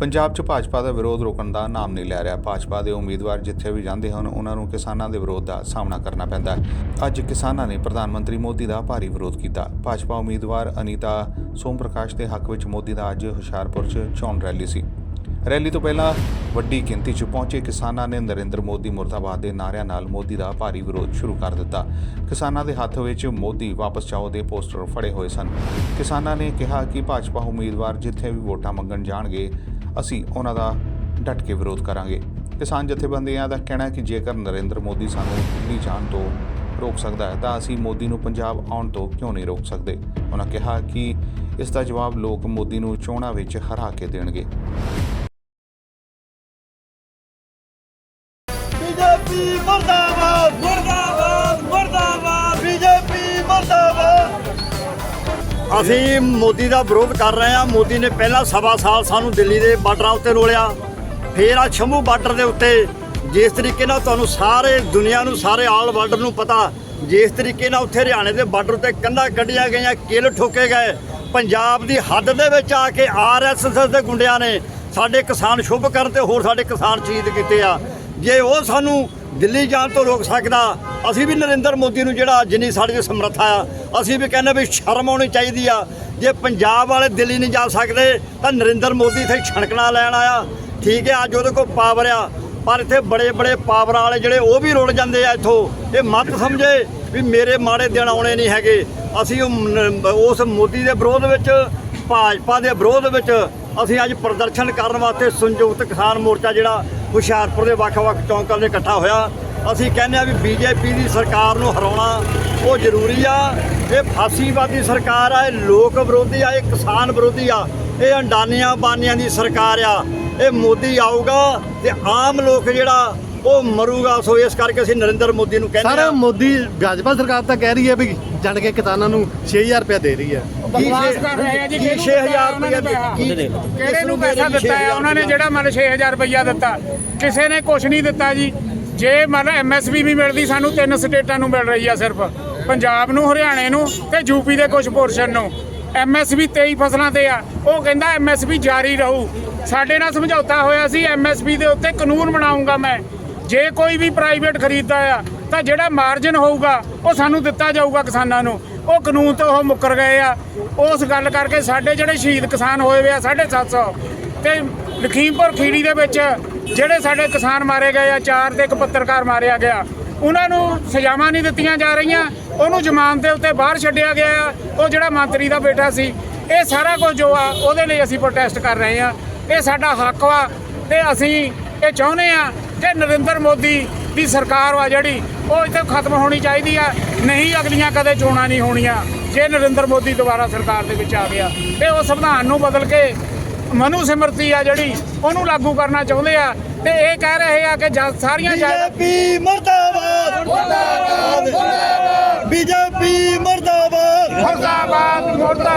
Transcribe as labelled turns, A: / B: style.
A: ਪੰਜਾਬ 'ਚ ਭਾਜਪਾ ਦਾ ਵਿਰੋਧ ਰੋਕਣ ਦਾ ਨਾਮ ਨਹੀਂ ਲੈ ਰਿਹਾ। ਭਾਜਪਾ ਦੇ ਉਮੀਦਵਾਰ ਜਿੱਥੇ ਵੀ ਜਾਂਦੇ ਹਨ, ਉਹਨਾਂ ਨੂੰ ਕਿਸਾਨਾਂ ਦੇ ਵਿਰੋਧ ਦਾ ਸਾਹਮਣਾ ਕਰਨਾ ਪੈਂਦਾ ਹੈ। ਅੱਜ ਕਿਸਾਨਾਂ ਨੇ ਪ੍ਰਧਾਨ ਮੰਤਰੀ ਮੋਦੀ ਦਾ ਭਾਰੀ ਵਿਰੋਧ ਕੀਤਾ। ਭਾਜਪਾ ਉਮੀਦਵਾਰ ਅਨੀਤਾ ਸੋਮ ਪ੍ਰਕਾਸ਼ ਦੇ ਹੱਕ ਵਿੱਚ ਮੋਦੀ ਦਾ ਅੱਜ ਹੁਸ਼ਿਆਰਪੁਰ 'ਚ ਚੋਣ ਰੈਲੀ ਸੀ। ਰੈਲੀ ਤੋਂ ਪਹਿਲਾਂ ਵੱਡੀ ਗਿਣਤੀ 'ਚ ਪਹੁੰਚੇ ਕਿਸਾਨਾਂ ਨੇ ਨਰਿੰਦਰ ਮੋਦੀ ਮੁਰਦਾਬਾਦ ਦੇ ਨਾਅਰਿਆਂ ਨਾਲ ਮੋਦੀ ਦਾ ਭਾਰੀ ਵਿਰੋਧ ਸ਼ੁਰੂ ਕਰ ਦਿੱਤਾ। ਕਿਸਾਨਾਂ ਦੇ ਹੱਥ ਵਿੱਚ ਮੋਦੀ ਵਾਪਸ ਜਾਓ ਦੇ ਪੋਸਟਰ ਫੜੇ ਹੋਏ ਸਨ। ਕਿਸਾਨਾਂ ਨੇ ਕਿਹਾ ਕਿ ਭਾਜਪਾ ਉਮੀਦਵਾਰ ਜਿੱਥੇ ਵੀ ਵੋਟਾਂ ਮੰਗਣ ਜਾਣਗੇ ਅਸੀਂ ਉਹਨਾਂ ਦਾ ਡਟ ਕੇ ਵਿਰੋਧ ਕਰਾਂਗੇ। ਕਿਸਾਨ ਜਥੇਬੰਦੀਆਂ ਦਾ ਕਹਿਣਾ ਹੈ ਕਿ ਜੇਕਰ ਨਰਿੰਦਰ ਮੋਦੀ ਸਾਨੂੰ ਦਿੱਲੀ ਜਾਣ ਤੋਂ ਰੋਕ ਸਕਦਾ ਹੈ, ਤਾਂ ਅਸੀਂ ਮੋਦੀ ਨੂੰ ਪੰਜਾਬ ਆਉਣ ਤੋਂ ਕਿਉਂ ਨਹੀਂ ਰੋਕ ਸਕਦੇ? ਉਹਨਾਂ ਕਿਹਾ ਕਿ ਇਸ ਦਾ ਜਵਾਬ ਲੋਕ ਮੋਦੀ ਨੂੰ ਚੋਣਾਂ ਵਿੱਚ ਹਰਾ ਕੇ ਦੇਣਗੇ।
B: ਬੀਜੇਪੀ ਮਰਦਾਬਾਦ! ਅਸੀਂ ਮੋਦੀ ਦਾ ਵਿਰੋਧ ਕਰ ਰਹੇ ਹਾਂ। ਮੋਦੀ ਨੇ ਪਹਿਲਾਂ ਸਵਾ ਸਾਲ ਸਾਨੂੰ ਦਿੱਲੀ ਦੇ ਬਾਰਡਰਾਂ ਉੱਤੇ ਰੋਲਿਆ। ਫੇਰ ਆ ਸ਼ੰਭੂ ਬਾਰਡਰ ਦੇ ਉੱਤੇ। ਜਿਸ ਤਰੀਕੇ ਨਾਲ ਤੁਹਾਨੂੰ ਸਾਰੇ ਦੁਨੀਆ ਨੂੰ, ਸਾਰੇ ਆਲ ਵਰਲਡ ਨੂੰ ਪਤਾ, ਜਿਸ ਤਰੀਕੇ ਨਾਲ ਉੱਥੇ ਹਰਿਆਣੇ ਦੇ ਬਾਰਡਰ ਉੱਤੇ ਕੰਧਾਂ ਕੱਢੀਆਂ ਗਈਆਂ, ਕਿਲ ਠੋਕੇ ਗਏ। ਪੰਜਾਬ ਦੀ ਹੱਦ ਦੇ ਵਿੱਚ ਆ ਕੇ ਆਰਐਸਐਸ ਦੇ ਗੁੰਡਿਆਂ ਨੇ ਸਾਡੇ ਕਿਸਾਨ ਸ਼ੁਭ ਕਰਨ ਤੇ ਹੋਰ ਸਾਡੇ ਕਿਸਾਨ ਸ਼ਹੀਦ ਕੀਤੇ ਆ। ਜੇ ਉਹ ਸਾਨੂੰ ਦਿੱਲੀ ਜਾਣ ਤੋਂ ਰੋਕ ਸਕਦਾ। ਅਸੀਂ ਵੀ ਨਰਿੰਦਰ ਮੋਦੀ ਨੂੰ ਜਿਹੜਾ ਜਿੰਨੀ ਸਾਡੀ ਦੀ ਸਮਰੱਥਾ ਆ, ਅਸੀਂ ਵੀ ਕਹਿੰਦੇ ਵੀ ਸ਼ਰਮ ਆਉਣੀ ਚਾਹੀਦੀ ਆ। ਜੇ ਪੰਜਾਬ ਵਾਲੇ ਦਿੱਲੀ ਨਹੀਂ ਜਾ ਸਕਦੇ, ਤਾਂ ਨਰਿੰਦਰ ਮੋਦੀ ਇੱਥੇ ਛਣਕਣਾ ਲੈਣ ਆਇਆ। ਠੀਕ ਹੈ, ਅੱਜ ਉਹਦੇ ਕੋਲ ਪਾਵਰ ਆ, ਪਰ ਇੱਥੇ ਬੜੇ ਬੜੇ ਪਾਵਰ ਵਾਲੇ ਜਿਹੜੇ ਉਹ ਵੀ ਰੁੜ ਜਾਂਦੇ ਆ ਇੱਥੋਂ। ਇਹ ਮਤ ਸਮਝੇ ਵੀ ਮੇਰੇ ਮਾੜੇ ਦਿਨ ਆਉਣੇ ਨਹੀਂ ਹੈਗੇ। ਅਸੀਂ ਉਹ ਉਸ ਮੋਦੀ ਦੇ ਵਿਰੋਧ ਵਿੱਚ, ਭਾਜਪਾ ਦੇ ਵਿਰੋਧ ਵਿੱਚ, ਅਸੀਂ ਅੱਜ ਪ੍ਰਦਰਸ਼ਨ ਕਰਨ ਵਾਸਤੇ ਸੰਯੁਕਤ ਕਿਸਾਨ ਮੋਰਚਾ ਜਿਹੜਾ ਹੁਸ਼ਿਆਰਪੁਰ ਦੇ ਵੱਖ-ਵੱਖ ਚੌਂਕਾਂ ਦੇ ਇਕੱਠਾ ਹੋਇਆ। ਅਸੀਂ ਕਹਿੰਦੇ ਆ ਵੀ ਬੀਜੇਪੀ ਦੀ ਸਰਕਾਰ ਨੂੰ ਹਰਾਉਣਾ ਉਹ ਜ਼ਰੂਰੀ ਆ। ਇਹ ਫਾਸੀਵਾਦੀ ਸਰਕਾਰ ਆ ਇਹ ਲੋਕ ਵਿਰੋਧੀ ਆ ਇਹ ਕਿਸਾਨ ਵਿਰੋਧੀ ਆ ਇਹ ਅੰਡਾਨੀਆਂ ਬਾਨੀਆਂ ਦੀ ਸਰਕਾਰ ਆ। ਇਹ ਮੋਦੀ ਆਊਗਾ ਤੇ ਆਮ ਲੋਕ ਜਿਹੜਾ ਉਹ ਮਰੂਗਾ। ਸੋ ਇਸ ਕਰਕੇ ਅਸੀਂ ਨਰਿੰਦਰ ਮੋਦੀ ਨੂੰ ਕਹਿੰਦੇ
C: ਸਰ
B: ਆ
C: ਮੋਦੀ ਭਾਜਪਾ ਸਰਕਾਰ ਤਾਂ ਕਹਿ ਰਹੀ ਹੈ ਵੀ ਜਾਣ ਕੇ ਕਿਸਾਨਾਂ ਨੂੰ 6000 ਰੁਪਏ ਦੇ ਰਹੀ ਹੈ।
D: ਬਕਵਾਸ ਕਰ ਰਹੇ ਆ ਜੀ
B: ਕੀ
D: ਕਿਹਨੂੰ
B: 6000
D: ਉਹਨਾਂ ਨੇ
B: ਰੁਪਏ
D: ਪੈਸਾ?
B: ਕੀ
D: ਕਿਹੜੇ ਨੂੰ ਪੈਸਾ ਦਿੱਤਾ ਹੈ ਉਹਨਾਂ ਨੇ ਜਿਹੜਾ ਮਤਲਬ 6000 ਰੁਪਇਆ ਦਿੱਤਾ। ਕਿਸੇ ਨੇ ਕੁਝ ਨਹੀਂ ਦਿੱਤਾ ਜੀ। ਜੇ ਮਤਲਬ ਐਮਐਸਪੀ ਵੀ ਮਿਲਦੀ ਸਾਨੂੰ ਤਿੰਨ ਸਟੇਟਾਂ ਨੂੰ ਮਿਲ ਰਹੀ ਆ ਸਿਰਫ। ਪੰਜਾਬ ਨੂੰ ਹਰਿਆਣੇ ਨੂੰ ਤੇ ਯੂਪੀ ਦੇ ਕੁਝ ਪੋਰਸ਼ਨ ਨੂੰ। ਐਮਐਸਪੀ 23 ਫਸਲਾਂ ਤੇ ਆ। ਉਹ ਕਹਿੰਦਾ ਐਮਐਸਪੀ ਜਾਰੀ ਰਹੂ। ਸਾਡੇ ਨਾਲ ਸਮਝੌਤਾ ਹੋਇਆ ਸੀ ਐਮਐਸਪੀ ਦੇ ਉੱਤੇ ਕਾਨੂੰਨ ਬਣਾਉਂਗਾ ਮੈਂ। ਜੇ ਕੋਈ ਵੀ ਪ੍ਰਾਈਵੇਟ ਖਰੀਦਦਾ ਆ ਤਾਂ ਜਿਹੜਾ ਮਾਰਜਨ ਹੋਊਗਾ ਉਹ ਸਾਨੂੰ ਦਿੱਤਾ ਜਾਊਗਾ ਕਿਸਾਨਾਂ ਨੂੰ। ਉਹ ਕਾਨੂੰਨ ਤੋਂ ਉਹ ਮੁੱਕਰ ਗਏ ਆ। ਉਸ ਗੱਲ ਕਰਕੇ ਸਾਡੇ ਜਿਹੜੇ ਸ਼ਹੀਦ ਕਿਸਾਨ ਹੋਏ ਵੇ ਆ 750 ਤੇ ਲਖੀਮਪੁਰ ਖੀੜੀ ਦੇ ਵਿੱਚ ਜਿਹੜੇ ਸਾਡੇ ਕਿਸਾਨ ਮਾਰੇ ਗਏ ਆ, ਚਾਰ ਤੇ ਇੱਕ ਪੱਤਰਕਾਰ ਮਾਰਿਆ ਗਿਆ। ਉਹਨਾਂ ਨੂੰ ਸਜ਼ਾਵਾਂ ਨਹੀਂ ਦਿੱਤੀਆਂ ਜਾ ਰਹੀਆਂ। ਉਹਨੂੰ ਜ਼ਮਾਨਤ ਦੇ ਉੱਤੇ ਬਾਹਰ ਛੱਡਿਆ ਗਿਆ ਆ। ਉਹ ਜਿਹੜਾ ਮੰਤਰੀ ਦਾ ਬੇਟਾ ਸੀ, ਇਹ ਸਾਰਾ ਕੁਝ ਜੋ ਆ, ਉਹਦੇ ਲਈ ਅਸੀਂ ਪ੍ਰੋਟੈਸਟ ਕਰ ਰਹੇ ਆ। ਇਹ ਸਾਡਾ ਹੱਕ ਵਾ। ਤੇ ਅਸੀਂ ਇਹ ਚਾਹੁੰਦੇ ਆ ਕਿ ਨਰਿੰਦਰ ਮੋਦੀ ਦੀ ਸਰਕਾਰ ਵਾ ਜਿਹੜੀ, ਉਹ ਇੱਥੇ ਖਤਮ ਹੋਣੀ ਚਾਹੀਦੀ ਆ। ਨਹੀਂ ਅਗਲੀਆਂ ਕਦੇ ਚੋਣਾਂ ਨਹੀਂ ਹੋਣੀਆਂ। ਜੇ ਨਰਿੰਦਰ ਮੋਦੀ ਦੁਬਾਰਾ ਸਰਕਾਰ ਦੇ ਵਿੱਚ ਆ ਗਿਆ ਤੇ ਉਹ ਸੰਵਿਧਾਨ ਨੂੰ ਬਦਲ ਕੇ ਮਨੂ ਸਿਮਰਤੀ ਆ ਜਿਹੜੀ, ਉਹਨੂੰ ਲਾਗੂ ਕਰਨਾ ਚਾਹੁੰਦੇ ਆ। ਤੇ ਇਹ ਕਹਿ ਰਹੇ ਆ ਕਿ ਜਦ ਸਾਰੀਆਂ
B: ਬੀਜੇਪੀ ਮਰਦਾਬਾਦ।